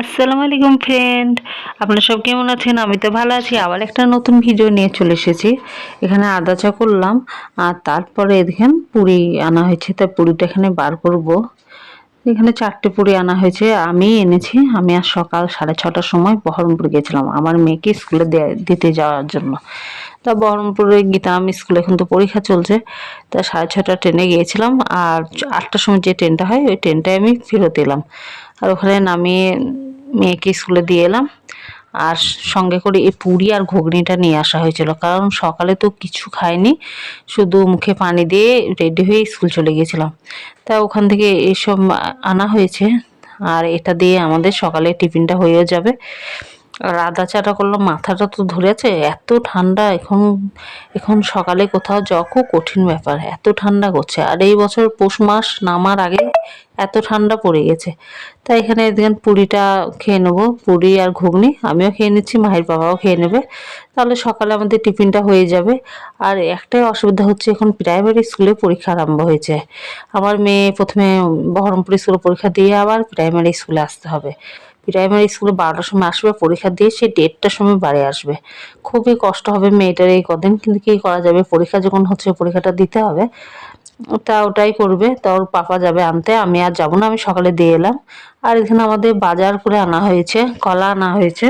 আসসালামু আলাইকুম ফ্রেন্ড আপনারা সব কেমন আছেন? আমি তো ভালো আছি। আবার একটা নতুন ভিডিও নিয়ে চলে এসেছি। এখানে আদা চা করলাম। আর তারপরে দেখেন পুরি আনা হয়েছে। তা পুরিটা এখানে বার করব। এখানে চারটে পুরি আনা হয়েছে। আমি এনেছি। আমি আর সকাল সাড়ে ছটার সময় বহরমপুর গেছিলাম। আমার মেয়েকে স্কুলে দিতে যাওয়ার জন্য। তা বহরমপুরে গীতাম স্কুলে এখন তো পরীক্ষা চলছে। তা সাড়ে ছটা ট্রেনে গিয়েছিলাম। আর আটটার সময় যে ট্রেনটা হয়, ওই ট্রেনটায় আমি ফেরত এলাম। আর ওখানে নামিয়ে মেয়েকে স্কুলে দিয়ে এলাম। আর সঙ্গে করে এই পুরি আর ঘুগনিটা নিয়ে আসা হয়েছিল। কারণ সকালে তো কিছু খাইনি, শুধু মুখে পানি দিয়ে রেডি হয়ে স্কুল চলে গিয়েছিলাম। তা ওখান থেকে এসব আনা হয়েছে। আর এটা দিয়ে আমাদের সকালে টিফিনটা হয়ে যাবে। আর আদা চাটা করলাম মাথাটা তো ধরেছে, এত ঠান্ডা, এখন এখন সকালে কোথাও খুব কঠিন ব্যাপার, এত ঠান্ডা করছে। আর এই বছর পৌষ মাস নামার আগে এত ঠান্ডা পড়ে গেছে। তাই এখানে দেখেন পুরিটা খেয়ে নেব, পুরি আর ঘুগনি, আমিও খেয়ে নিচ্ছি, মাহির বাবাও খেয়ে নেবে। তাহলে সকালে আমাদের টিফিনটা হয়ে যাবে। আর একটাই অসুবিধা হচ্ছে, এখন প্রাইমারি স্কুলে পরীক্ষা আরম্ভ হয়েছে। আমার মেয়ে প্রথমে বহরমপুর স্কুলে পরীক্ষা দিয়ে আবার প্রাইমারি স্কুলে আসতে হবে। প্রাইমারি স্কুলে বারোটার সময় আসবে, পরীক্ষা দিয়ে সে দেড়টার সময় বাড়ি আসবে। খুবই কষ্ট হবে মেয়েটার এই কদিন, কিন্তু কী করা যাবে? পরীক্ষা যখন হচ্ছে, পরীক্ষাটা দিতে হবে। তা ওটাই করবে, তা ওর পাপা যাবে আনতে, আমি আর যাব না, আমি সকালে দিয়ে এলাম। আর এখানে আমাদের বাজার করে আনা হয়েছে, কলা আনা হয়েছে,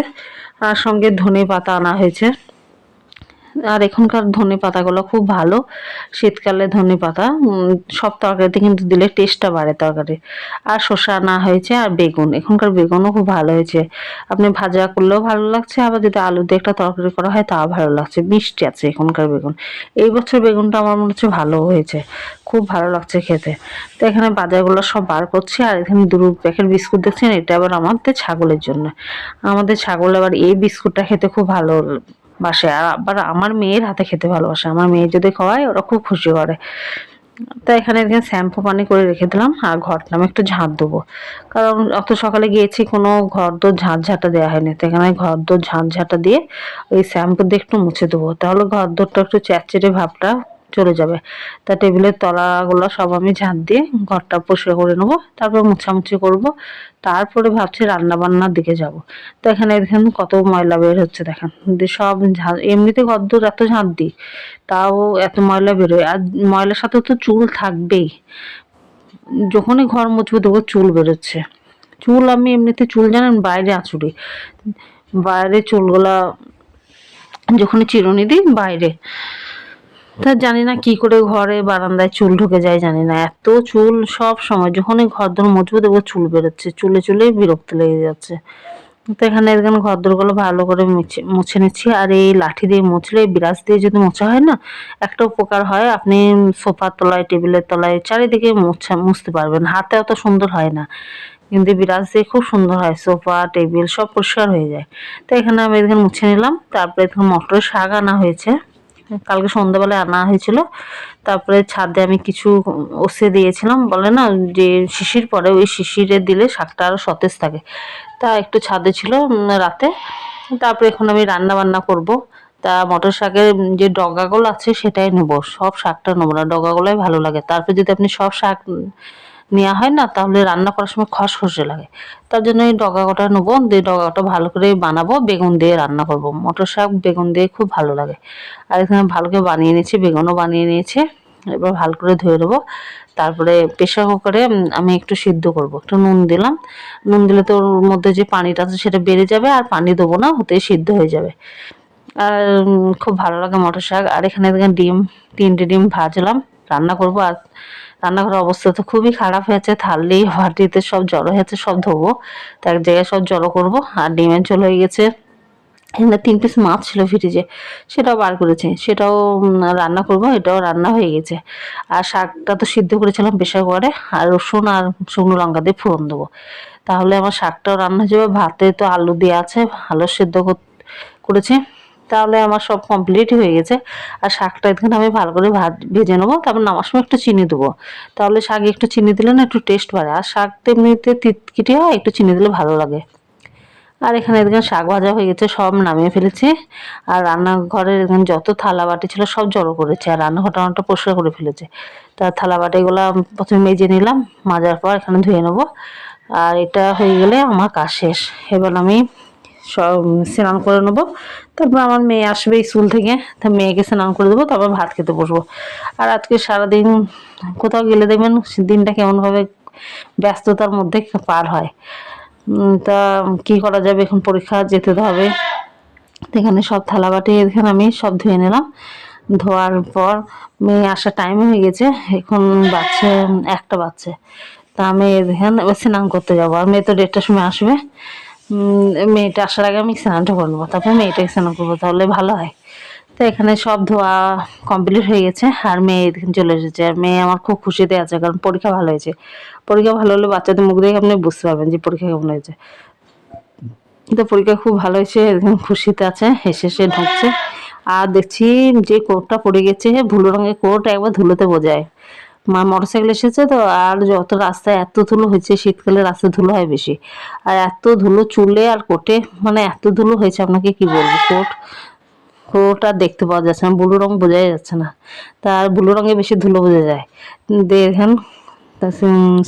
আর সঙ্গে ধনে পাতা আনা হয়েছে। আর এখনকার ধনে পাতাগুলো খুব ভালো। শীতকালে ধনে পাতা সব তরকারিতে কিন্তু দিলে টেস্টটা বাড়ে তরকারি আর শসা আনা হয়েছে, আর বেগুন, এখনকার বেগুনও খুব ভালো হয়েছে। আপনি ভাজা করলেও ভালো লাগছে, আবার যদি আলু দিয়ে একটা তরকারি করা হয়, তাও ভালো লাগছে। মিষ্টি আছে এখনকার বেগুন। এই বছর বেগুনটা আমার মনে হচ্ছে ভালো হয়েছে। খুব ভালো লাগছে খেতে। তো এখানে বাজারগুলো সব বার করছি, আর এখানে দু প্যাকেট বিস্কুট দেখছেন, এটা আবার আমাদের ছাগলের জন্য। আমাদের ছাগল আবার এই বিস্কুটটা খেতে খুব ভালো বাসে আর আবার আমার মেয়ের হাতে খেতে ভালোবাসে। আমার মেয়ে যদি খাওয়ায়, ওরা খুব খুশি করে। তা এখানে এখানে শ্যাম্পু পানি করে রেখে দিলাম, আর ঘরটা আমি একটু ঝাঁট দেবো। কারণ অত সকালে গিয়েছি, কোনো ঘর দোর ঝাঁট ঝাঁটা দেওয়া হয়নি। তো এখানে ঘর দোর ঝাঁট ঝাঁটা দিয়ে ওই শ্যাম্পু দিয়ে একটু মুছে দেবো। তাহলে ঘর দোরটা একটু চ্যাটচেটে ভাবটা চলে যাবে। তা টেবিলের তলাগুলো সব আমি ঝাঁট দিয়ে ঘরটা পরিষ্কার করে নেব, তারপর মুছামুছি করব, তারপরে ভাবছি রান্না বান্নার দিকে যাব। তো এখানে দেখেন কত ময়লা বের হচ্ছে, দেখেন। সব ঝাঁট এমনিতে ঘরদোর এত ঝাঁট দিই, তাও এত ময়লা বেরোয় আর ময়লার সাথে তো চুল থাকবেই। যখনই ঘর মুছবো দেখব চুল বেরোচ্ছে। চুল আমি এমনিতে চুল জানেন বাইরে আঁচুড়ি। বাইরে চুলগুলা যখনই চিরুনি দিই বাইরে। তা জানি না কি করে ঘরে বারান্দায় চুল ঢুকে যায়, জানি না। এত চুল সব সময়, যখনই ঘর দর মজবুত দেখব চুল বেরোচ্ছে, চুলে চুলে বিরক্ত লেগে যাচ্ছে। তো এখানে এখানে ঘর দরগুলো ভালো করে মুছে মুছে নিচ্ছি, আর এই লাঠি দিয়ে মুছলে বিরাজ দিয়ে যদি মোছা হয় না, একটা উপকার হয়, আপনি সোফার তলায়, টেবিলের তলায় চারিদিকে মুছা, মুছতে পারবেন। হাতে অত সুন্দর হয় না। কিন্তু বিরাজ দিয়ে খুব সুন্দর হয়, সোফা, টেবিল সব পরিষ্কার হয়ে যায়। তো এখানে আমি এখানে মুছে নিলাম, তারপরে এখানে মটরের শাক আনা হয়েছে। কালকে সন্ধ্যাবেলায় আনা হয়েছিল। তারপরে ছাদে আমি কিছু ওসে দিয়েছিলাম। বলে না, যে শিশির পরে ওই শিশিরে দিলে শাকটা আরও সতেজ থাকে। তা একটু ছাদে ছিল রাতে। তারপরে এখন আমি রান্না বান্না করব। তা মটর শাকের যে ডগাগুলো আছে সেটাই নেব। সব শাকটা নেব না, ডগাগুলোই ভালো লাগে। তারপরে যদি আপনি সব শাক নেওয়া হয় না, তাহলে রান্না করার সময় খসখসে লাগে। তার জন্য এই ডগাটা নেব, দিয়ে ডগাটা ভালো করে বানাবো, বেগুন দিয়ে রান্না করব। মটর শাক, বেগুন দিয়ে খুব ভালো লাগে। আর এখানে ভালো করে বানিয়ে নিয়েছি, বেগুনও বানিয়ে নিয়েছি। এবার ভালো করে ধুয়ে দেবো তারপরে প্রেশার কুকারে আমি একটু সিদ্ধ করব। একটু নুন দিলাম। নুন দিলে তো ওর মধ্যে যে পানিটা আছে সেটা বেড়ে যাবে, আর পানি দেবো না হতেই সিদ্ধ হয়ে যাবে। আর খুব ভালো লাগে মটর শাক। আর এখানে ডিম, তিনটে ডিম ভাজলাম, রান্না করব। আর রান্নাঘরের অবস্থা তো খুবই খারাপ হয়েছে থালি বাটিতে সব জড়ো হয়েছে, সব ধোবো। তো এক জায়গায় সব জড়ো করব, আর ডিমের ঝোল হয়ে গেছে। এখানে তিন পিস মাছ ছিল ফ্রিজে সেটাও বার করেছি। সেটাও রান্না করব, এটাও রান্না হয়ে গেছে। আর শাকটা তো সিদ্ধ করেছিলাম প্রেশার কুকারে, আর রসুন আর শুকনো লঙ্কা দিয়ে ফোড়ন দেবো। তাহলে আমার শাকটাও রান্না হয়ে যাবে, ভাতে তো আলু দিয়ে আছে ভালো সিদ্ধ কর- করেছি। তাহলে আমার সব কমপ্লিট হয়ে গেছে। আর শাকটা এখানে আমি ভালো করে ভাত ভেজে নেব, তারপর নামার সময় একটু চিনি দেবো। তাহলে শাক একটু চিনি দিলে না একটু টেস্ট বাড়ে, আর শাক তো এমনিতে তিতকিটি হয়, একটু চিনি দিলে ভালো লাগে। আর এখানে এদিকে শাক ভাজা হয়ে গেছে, সব নামিয়ে ফেলেছি। আর রান্নাঘরের এখানে যত থালা বাটি ছিল সব জড়ো করেছে, আর রান্নাঘরটা অনেকটা পরিষ্কার করে ফেলেছে। তা থালা বাটিগুলো প্রথমে মেজে নিলাম, মাজার পর এখানে ধুয়ে নেব। আর এটা হয়ে গেলে আমার কাজ শেষ। এবার আমি সব স্নান করে নেব। তারপর আমার মেয়ে আসবে স্কুল থেকে, তা মেয়েকে স্নান করে দেবো, তারপর ভাত খেতে বসবো। আর আজকে সারাদিন কোথাও গেলে দেখবেন দিনটা কেমনভাবে ব্যস্ততার মধ্যে পার হয়। তা কি করা যাবে? এখন পরীক্ষা যেতে তো হবে। এখানে সব থালা বাটি এখানে আমি সব ধুয়ে নিলাম। ধোয়ার পর মেয়ে আসার টাইম হয়ে গেছে, এখন বাচ্চা একটা বাচ্চা তা আমি এখানে স্নান করতে যাব। আর মেয়ে তো দেড়টার সময় আসবে। মেয়েটা আসার আগে আমি স্নানটা করে নেব তারপর মেয়েটাকে স্নান করব, তাহলে ভালো হয়। তো এখানে সব ধোয়া কমপ্লিট হয়ে গেছে, আর মেয়ে এখানে চলে এসেছে। আর মেয়ে আমার খুব খুশিতে আছে, কারণ পরীক্ষা ভালো হয়েছে। পরীক্ষা ভালো হলে বাচ্চাদের মুখ দেখে আপনি বুঝতে পারবেন যে পরীক্ষা কেমন হয়েছে। তো পরীক্ষা খুব ভালো হয়েছে খুশিতে আছে, হেসে হেসে ঢুকছে। আর দেখছি যে কোটটা পড়ে গেছে, ভুলো রঙের কোট একবার ধুলোতে বোঝায়। মা মোটরসাইকেল এসেছে তো, আর যত রাস্তায় এত ধুলো হয়েছে, শীতকালে রাস্তায় ধুলো হয় বেশি। আর এত ধুলো চুলে আর কোটে মানে এত ধুলো হয়েছে, আপনাকে কি বলব? কোট কোট আর দেখতে পাওয়া যাচ্ছে না, ব্লু রঙ বোঝাই যাচ্ছে না। তার ব্লু রঙে বেশি ধুলো বোঝা যায়। দেখেন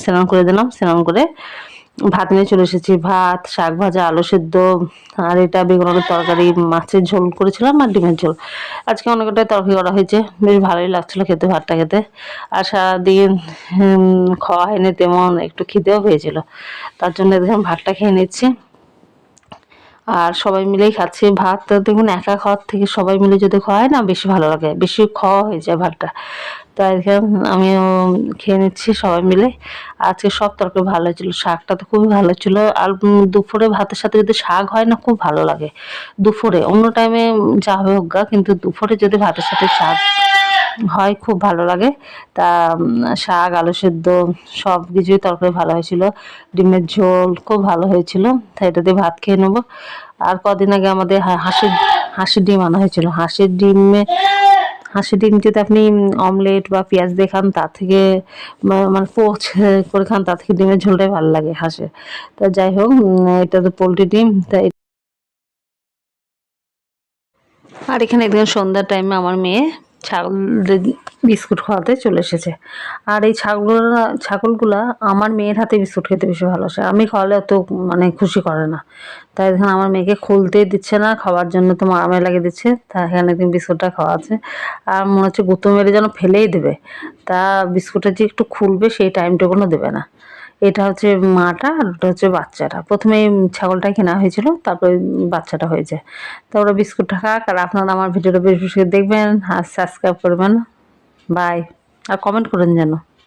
স্নান করে দিলাম স্নান করে ভাত নিয়ে চলে এসেছি। ভাত, শাক ভাজা, আলু সেদ্ধ, আর এটা বেগুন আলুর তরকারি, মাছের ঝোল করেছিলাম আর ডিমের ঝোল। আজকে অনেকটাই তরকারি করা হয়েছে। বেশ ভালোই লাগছিল খেতে, ভাতটা খেতে। আর সারাদিন খাওয়া হয়নি তেমন, একটু খিদেও পেয়েছিল। তার জন্য এখন ভাতটা খেয়ে নিচ্ছি। আর সবাই মিলেই খাচ্ছি ভাত। দেখুন একা খাওয়ার থেকে সবাই মিলে যদি খাওয়া হয় না বেশি ভালো লাগে। বেশি খাওয়া হয়ে যায় ভাতটা। তাই আমিও খেয়ে নিচ্ছি সবাই মিলে। আজকে সব তরকারি ভালো ছিল। শাকটা তো খুবই ভালো ছিল। আর দুপুরে ভাতের সাথে যদি শাক হয় না খুব ভালো লাগে। দুপুরে অন্য টাইমে যা হবে হোক গা, কিন্তু দুপুরে যদি ভাতের সাথে শাক হয়, খুব ভালো লাগে। তা শাক, আলু সেদ্ধ সব কিছুই তরকারি ভালো হয়েছিল। ডিমের ঝোল খুব ভালো হয়েছিল তাই এটা দিয়ে ভাত খেয়ে নেব। আর কদিন আগে আমাদের হাঁসের হাঁসের ডিম আনা হয়েছিল। হাঁসের ডিমে, হাঁসের ডিম যদি আপনি অমলেট বা পেঁয়াজ দিয়ে খান, তার থেকে মানে পোচ করে খান, তার থেকে ডিমের ঝোলটাই ভালো লাগে হাঁসের। তা যাই হোক এটা তো পোলট্রি ডিম তাই আর এখানে একদিন সন্ধ্যার টাইমে আমার মেয়ে ছাগলদের বিস্কুট খাওয়াতে চলে এসেছে। আর এই ছাগলগুলো ছাগলগুলা আমার মেয়ের হাতে বিস্কুট খেতে বেশি ভালোবাসে। আমি খাওয়ালে অত মানে খুশি করে না। তাই এখানে আমার মেয়েকে খুলতে দিচ্ছে না, খাওয়ার জন্য তো মারামারি লাগিয়ে দিচ্ছে। তা এখানে একদিন বিস্কুটটা খাওয়াচ্ছে আর মনে হচ্ছে গুঁতো মেরে যেন ফেলেই দেবে। তা বিস্কুটটা যে একটু খুলবে সেই টাইমটুকুনও দেবে না। এটা হচ্ছে মাটা আর ওটা হচ্ছে বাচ্চাটা। প্রথমে ছাগলটা কেনা হয়েছিল, তারপরে বাচ্চাটা হয়ে যায় তো ওরা বিস্কুটটা খাক আর আপনারা আমার ভিডিওটা বেশ বেশি দেখবেন আর সাবস্ক্রাইব করবেন। বাই আর কমেন্ট করেন যেন।